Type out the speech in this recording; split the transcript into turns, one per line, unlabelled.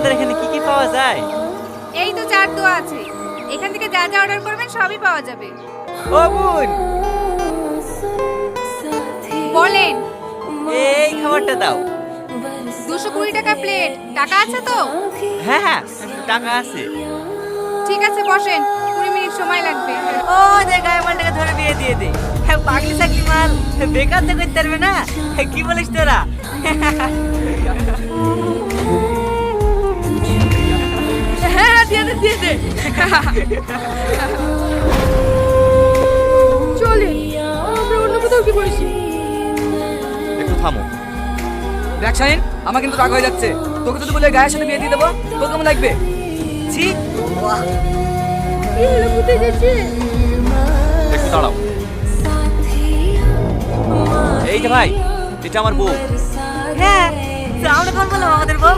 তোমাদের এখানে কি কি পাওয়া যায়?
এই তো চার দোয়া আছে। এখান থেকে যা যা অর্ডার করবেন সবই পাওয়া যাবে।
ও বোন
বলেন।
এই খাবারটা দাও।
দুশো কুড়ি টাকা প্লেট টাকা আছে তো?
হ্যাঁ হ্যাঁ টাকা আছে।
ঠিক আছে বসেন। কুড়ি মিনিট সময় লাগবে।
ও যে গায়ে মালটাকে ধরে বিয়ে দিয়ে দে। হ্যাঁ পাগলি সাকলি মাল। বেকার তো করতে পারবে না। হ্যাঁ, কি বলিস তোরা?
হ্যাঁ দিয়ে দে চলে আমরা অন্য কোথাও কি বসি
একটু থামো।
দেখ শাহিন আমার কিন্তু রাগ হয়ে যাচ্ছে। তোকে যদি বলে গায়ের সাথে বিয়ে দিয়ে দেবো তোর কেমন লাগবে?
ছি। একটু দাঁড়াও। এই যে ভাই এটা আমার বউ। হ্যাঁ আমরা কোন বললাম আমাদের বউ।